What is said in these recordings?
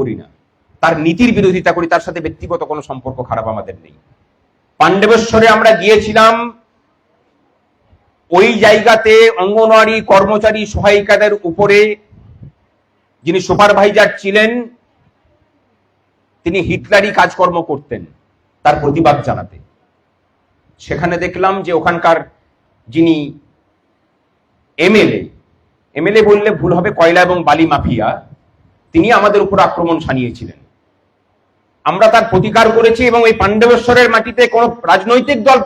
করি না। তার নীতির বিরোধিতা করি, তার সাথে ব্যক্তিগত কোনো সম্পর্ক খারাপ আমাদের নেই। পাণ্ডবেশ্বরে আমরা গিয়েছিলাম, ওই জায়গাতে অঙ্গনওয়াড়ি কর্মচারী সহায়িকাদের উপরে যিনি সুপারভাইজার ছিলেন, তিনি হিটলারি কাজকর্ম করতেন তার প্রতিবাদ জানাতে। সেখানে দেখলাম যে ওখানকার যিনি এমএলএ এমএলএ বললে ভুল হবে, কয়লা এবং বালি মাফিয়া। তিনি আমাদের উপর আক্রমণ সানিয়েছিলেন আমরা তার প্রতিকার করেছি এবং এই পাণ্ডবেশ্বরের মাটিতে কোনো রাজনৈতিক দল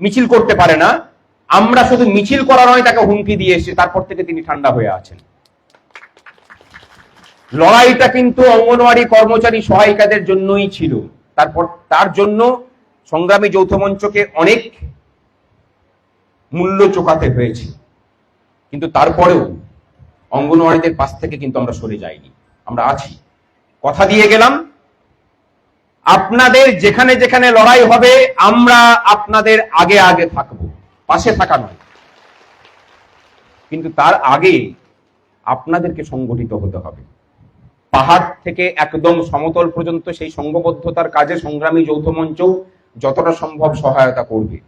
মিছিল করতে পারে না। আমরা শুধু মিছিল করা নয়, তাকে হুমকি দিয়ে এসেছি তারপর থেকে তিনি ঠান্ডা হয়ে আছেন। লড়াইটা কিন্তু অঙ্গনওয়াড়ি কর্মচারী সহায়িকাদের জন্যই ছিল। তারপর তার জন্য সংগ্রামী যৌথ মঞ্চকে অনেক মূল্য চোকাতে হয়েছে। কিন্তু তারপরেও অঙ্গনওয়াড়িদের পাশ থেকে কিন্তু আমরা সরে যাইনি। আমরা আছি। কথা দিয়ে গেলাম। আপনাদের যেখানে যেখানে লড়াই হবে, আমরা আপনাদের আগে আগে থাকব। পাশে থাকা নয়। কিন্তু তার আগে আপনাদেরকে সংগঠিত হতে হবে। পাহাড় থেকে একদম সমতল পর্যন্ত সেই সংঘবদ্ধতার কাজে সংগ্রামী যৌথ মঞ্চ যতটা সম্ভব সহায়তা করবে।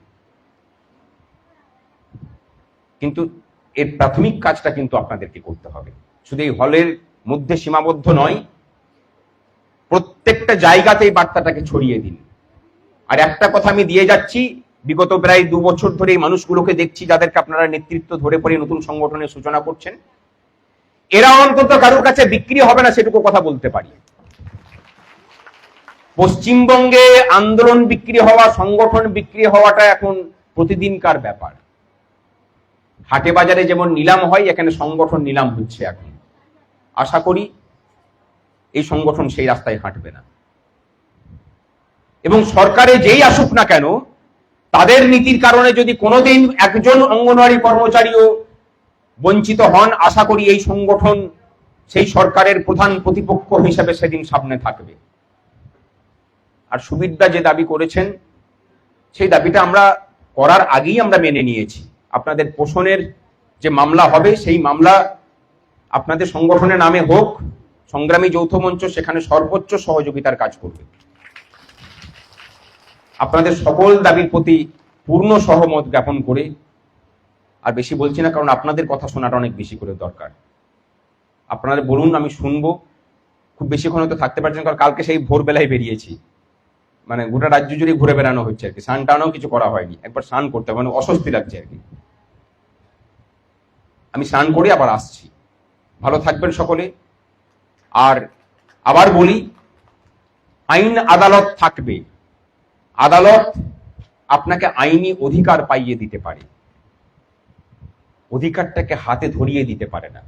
কিন্তু এর প্রাথমিক কাজটা কিন্তু আপনাদেরকে করতে হবে। শুধু এই হলের মধ্যে সীমাবদ্ধ নয়, প্রত্যেকটা জায়গাতেই বার্তাটাকে ছড়িয়ে দিন। আর একটা কথা আমি দিয়ে যাচ্ছি, বিগত প্রায় দু বছর ধরে এই মানুষগুলোকে দেখছি যাদেরকে আপনারা নেতৃত্ব ধরে পড়ে নতুন সংগঠনের সূচনা করছেন। এরা অন্তত কারোর কাছে বিক্রি হবে না সেটুকু কথা বলতে পারি। পশ্চিমবঙ্গে আন্দোলন বিক্রি হওয়া, সংগঠন বিক্রি হওয়াটা এখন প্রতিদিনকার ব্যাপার। হাটে বাজারে যেমন নিলাম হয়, এখানে সংগঠন নিলাম হচ্ছে এখন। আশা করি এই সংগঠন সেই রাস্তায় হাঁটবে না। এবং সরকারে যেই আসুক না কেন, তাদের নীতির কারণে যদি কোনোদিন একজন অঙ্গনওয়াড়ি কর্মচারীও বঞ্চিত হন, আশা করি এই সংগঠন সেই সরকারের প্রধান প্রতিপক্ষ হিসেবে সেদিন সামনে থাকবে। আর সুবিধা যে দাবি করেছেন, সেই দাবিটা আমরা করার আগেই আমরা মেনে নিয়েছি। আপনাদের পোষণের যে মামলা হবে, সেই মামলা আপনাদের সংগঠনের নামে হোক, সংগ্রামী যৌথ মঞ্চ সেখানে সর্বোচ্চ সহযোগিতার কাজ করবে। আপনাদের সকল দাবির প্রতি পূর্ণ সহমত জ্ঞাপন করে, আর বেশি বলছি না, কারণ আপনাদের কথা শোনাটা অনেক বেশি করে দরকার। আপনারা বলুন, আমি শুনব। খুব বেশিক্ষণ হয়তো থাকতে পারছেন কারণ কালকে সেই ভোরবেলায় বেরিয়েছি। মানে গোটা রাজ্য জুড়ে ঘুরে বেড়ানো হচ্ছে আর কি। স্নান টানও কিছু করা হয়নি। একবার স্নান করতে মানে অস্বস্তি লাগছে আর কি। আমি স্নান করে, আবার আসছি। ভালো থাকবেন সকলে। আর আবার বলি, আইন আদালত থাকবে। আদালত আপনাকে আইনি অধিকার পাইয়ে দিতে পারে। অধিকারটাকে হাতে ধরিয়ে দিতে পারে না।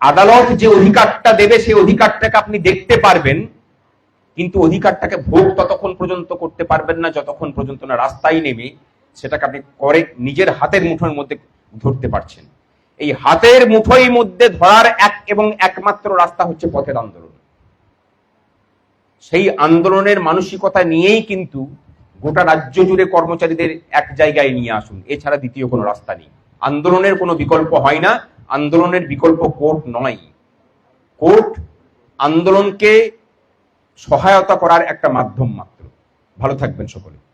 আদালত যে অধিকারটা দেবে, সেই অধিকারটাকে আপনি দেখতে পারবেন, কিন্তু অধিকারটাকে ভোগ ততক্ষণ পর্যন্ত করতে পারবেন না, যতক্ষণ পর্যন্ত না রাস্তায় নেমে সেটাকে আপনি করে নিজের হাতের মুঠোর মধ্যে ধরতে পারছেন। এই হাতের মুঠোই মধ্যে ধরার এক এবং একমাত্র রাস্তা হচ্ছে পথের আন্দোলন। সেই আন্দোলনের মানসিকতা নিয়েই কিন্তু গোটা রাজ্য জুড়ে কর্মচারীদের এক জায়গায় নিয়ে আসুন। এছাড়া দ্বিতীয় কোনো রাস্তা নেই। আন্দোলনের কোনো বিকল্প হয় না। আন্দোলনের বিকল্প কোর্ট নয়। কোর্ট আন্দোলনকে সহায়তা করার একটা মাধ্যম মাত্র। ভালো থাকবেন সকলে।